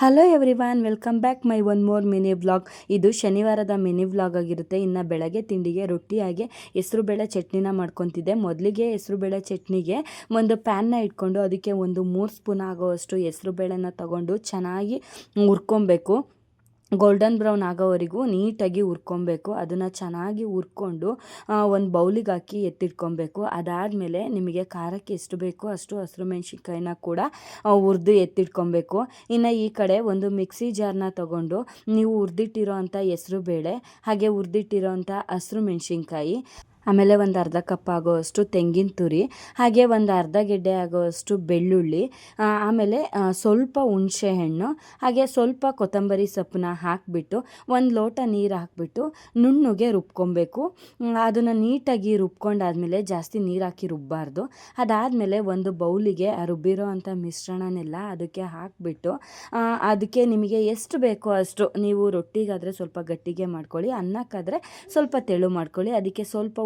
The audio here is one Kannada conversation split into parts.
Hello every welcome back my one more mini vlog ಇದು ಶನಿವಾರದ ಮಿನಿ ವ್ಲಾಗ್ ಆಗಿರುತ್ತೆ. ಇನ್ನು ಬೆಳಗ್ಗೆ ತಿಂಡಿಗೆ ರೊಟ್ಟಿಯಾಗಿ ಹೆಸರು ಬೇಳೆ ಚಟ್ನಿನ ಮಾಡ್ಕೊತಿದ್ದೆ. ಮೊದಲಿಗೆ ಹೆಸರು ಬೇಳೆ ಚಟ್ನಿಗೆ ಒಂದು ಪ್ಯಾನ್ನ ಇಟ್ಕೊಂಡು ಅದಕ್ಕೆ ಒಂದು ಮೂರು ಸ್ಪೂನ್ ಆಗೋವಷ್ಟು ಹೆಸರುಬೇಳೆನ ತಗೊಂಡು ಚೆನ್ನಾಗಿ ಹುರ್ಕೊಬೇಕು. ಗೋಲ್ಡನ್ ಬ್ರೌನ್ ಆಗೋವರೆಗೂ ನೀಟಾಗಿ ಹುರ್ಕೊಬೇಕು. ಅದನ್ನು ಚೆನ್ನಾಗಿ ಹುರ್ಕೊಂಡು ಒಂದು ಬೌಲಿಗೆ ಹಾಕಿ ಎತ್ತಿಟ್ಕೊಬೇಕು. ಅದಾದಮೇಲೆ ನಿಮಗೆ ಖಾರಕ್ಕೆ ಎಷ್ಟು ಬೇಕೋ ಅಷ್ಟು ಹಸಿರು ಮೆಣಸಿನ್ಕಾಯಿನ ಕೂಡ ಹುರಿದು ಎತ್ತಿಟ್ಕೊಬೇಕು. ಇನ್ನು ಈ ಕಡೆ ಒಂದು ಮಿಕ್ಸಿ ಜಾರ್ನ ತಗೊಂಡು, ನೀವು ಹುರಿದಿಟ್ಟಿರೋ ಅಂಥ ಹೆಸರು ಬೇಳೆ, ಹಾಗೆ ಹುರಿದಿಟ್ಟಿರೋ ಅಂಥ ಹಸಿರು ಮೆಣಸಿನ್ಕಾಯಿ ಆಮೇಲೆ ಒಂದು ಅರ್ಧ ಕಪ್ ಆಗೋವಷ್ಟು ತೆಂಗಿನ ತುರಿ, ಹಾಗೆ ಒಂದು ಅರ್ಧ ಗೆಡ್ಡೆ ಆಗೋವಷ್ಟು ಬೆಳ್ಳುಳ್ಳಿ ಆಮೇಲೆ ಸ್ವಲ್ಪ ಹುಣಸೆಹಣ್ಣು, ಹಾಗೆ ಸ್ವಲ್ಪ ಕೊತ್ತಂಬರಿ ಸೊಪ್ಪನ್ನ ಹಾಕಿಬಿಟ್ಟು, ಒಂದು ಲೋಟ ನೀರು ಹಾಕಿಬಿಟ್ಟು ನುಣ್ಣಗೆ ರುಬ್ಕೊಬೇಕು. ಅದನ್ನು ನೀಟಾಗಿ ರುಬ್ಕೊಂಡಾದ್ಮೇಲೆ ಜಾಸ್ತಿ ನೀರು ಹಾಕಿ ರುಬ್ಬಾರ್ದು. ಅದಾದಮೇಲೆ ಒಂದು ಬೌಲಿಗೆ ರುಬ್ಬಿರೋ ಅಂಥ ಮಿಶ್ರಣನೆಲ್ಲ ಅದಕ್ಕೆ ಹಾಕಿಬಿಟ್ಟು ಅದಕ್ಕೆ ನಿಮಗೆ ಎಷ್ಟು ಬೇಕೋ ಅಷ್ಟು ನೀವು ರೊಟ್ಟಿಗಾದರೆ ಸ್ವಲ್ಪ ಗಟ್ಟಿಗೆ ಮಾಡ್ಕೊಳ್ಳಿ, ಅನ್ನಕ್ಕಾದರೆ ಸ್ವಲ್ಪ ತೆಳು ಮಾಡ್ಕೊಳ್ಳಿ, ಅದಕ್ಕೆ ಸ್ವಲ್ಪ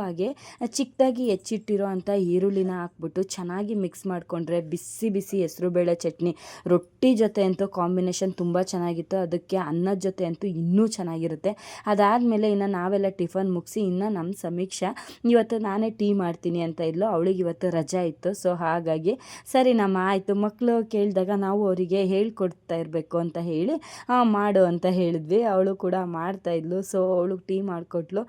ಹಾಗೆ ಚಿಕ್ಕದಾಗಿ ಹೆಚ್ಚಿಟ್ಟಿರೋ ಅಂಥ ಈರುಳ್ಳಿನ ಹಾಕ್ಬಿಟ್ಟು ಚೆನ್ನಾಗಿ ಮಿಕ್ಸ್ ಮಾಡಿಕೊಂಡ್ರೆ ಬಿಸಿ ಬಿಸಿ ಹೆಸ್ರುಬೇಳೆ ಚಟ್ನಿ, ರೊಟ್ಟಿ ಜೊತೆ ಅಂತೂ ಕಾಂಬಿನೇಷನ್ ತುಂಬ ಚೆನ್ನಾಗಿತ್ತು. ಅದಕ್ಕೆ ಅನ್ನದ ಜೊತೆ ಅಂತೂ ಇನ್ನೂ ಚೆನ್ನಾಗಿರುತ್ತೆ. ಅದಾದಮೇಲೆ ಇನ್ನು ನಾವೆಲ್ಲ ಟಿಫನ್ ಮುಗಿಸಿ ಇನ್ನು ನಮ್ಮ ಸಮೀಕ್ಷೆ, ಇವತ್ತು ನಾನೇ ಟೀ ಮಾಡ್ತೀನಿ ಅಂತ ಇದ್ಲು. ಅವಳಿಗೆ ಇವತ್ತು ರಜಾ ಇತ್ತು. ಸೊ ಹಾಗಾಗಿ ಸರಿ ನಮ್ಮ, ಆಯಿತು ಮಕ್ಕಳು ಕೇಳಿದಾಗ ನಾವು ಅವರಿಗೆ ಹೇಳ್ಕೊಡ್ತಾ ಇರಬೇಕು ಅಂತ ಹೇಳಿ ಮಾಡು ಅಂತ ಹೇಳಿದ್ವಿ. ಅವಳು ಕೂಡ ಮಾಡ್ತಾಯಿದ್ಲು ಸೊ ಅವಳು ಟೀ ಮಾಡಿಕೊಟ್ಲು.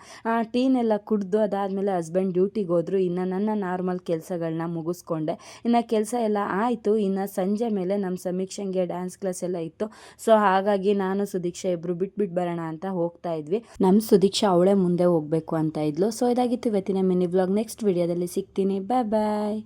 ಟೀನೆಲ್ಲ ಕುಡಿದು ಅದಾದಮೇಲೆ ಹಸ್ಬೆಂಡ್ ಡ್ಯೂಟಿಗೆ ಹೋದ್ರು ಇನ್ನು ನನ್ನ ನಾರ್ಮಲ್ ಕೆಲಸಗಳನ್ನ ಮುಗಿಸ್ಕೊಂಡೆ. ಇನ್ನು ಕೆಲಸ ಎಲ್ಲ ಆಯಿತು. ಇನ್ನು ಸಂಜೆ ಮೇಲೆ ನಮ್ಮ ಸಮೀಕ್ಷೆಗೆ ಡ್ಯಾನ್ಸ್ ಕ್ಲಾಸ್ ಎಲ್ಲ ಇತ್ತು. ಸೊ ಹಾಗಾಗಿ ನಾನು ಸುದೀಕ್ಷಾ ಇಬ್ಬರು ಬಿಟ್ಬಿಟ್ಟು ಬರೋಣ ಅಂತ ಹೋಗ್ತಾ ಇದ್ವಿ. ನಮ್ಮ ಸುದೀಕ್ಷಾ ಅವಳೇ ಮುಂದೆ ಹೋಗಬೇಕು ಅಂತ ಇದ್ಲು. ಸೊ ಇದಾಗಿತ್ತು ಇವತ್ತಿನ ಮಿನಿ ಬ್ಲಾಗ್ ನೆಕ್ಸ್ಟ್ ವಿಡಿಯೋದಲ್ಲಿ ಸಿಗ್ತೀನಿ. ಬಾಯ್ ಬಾಯ್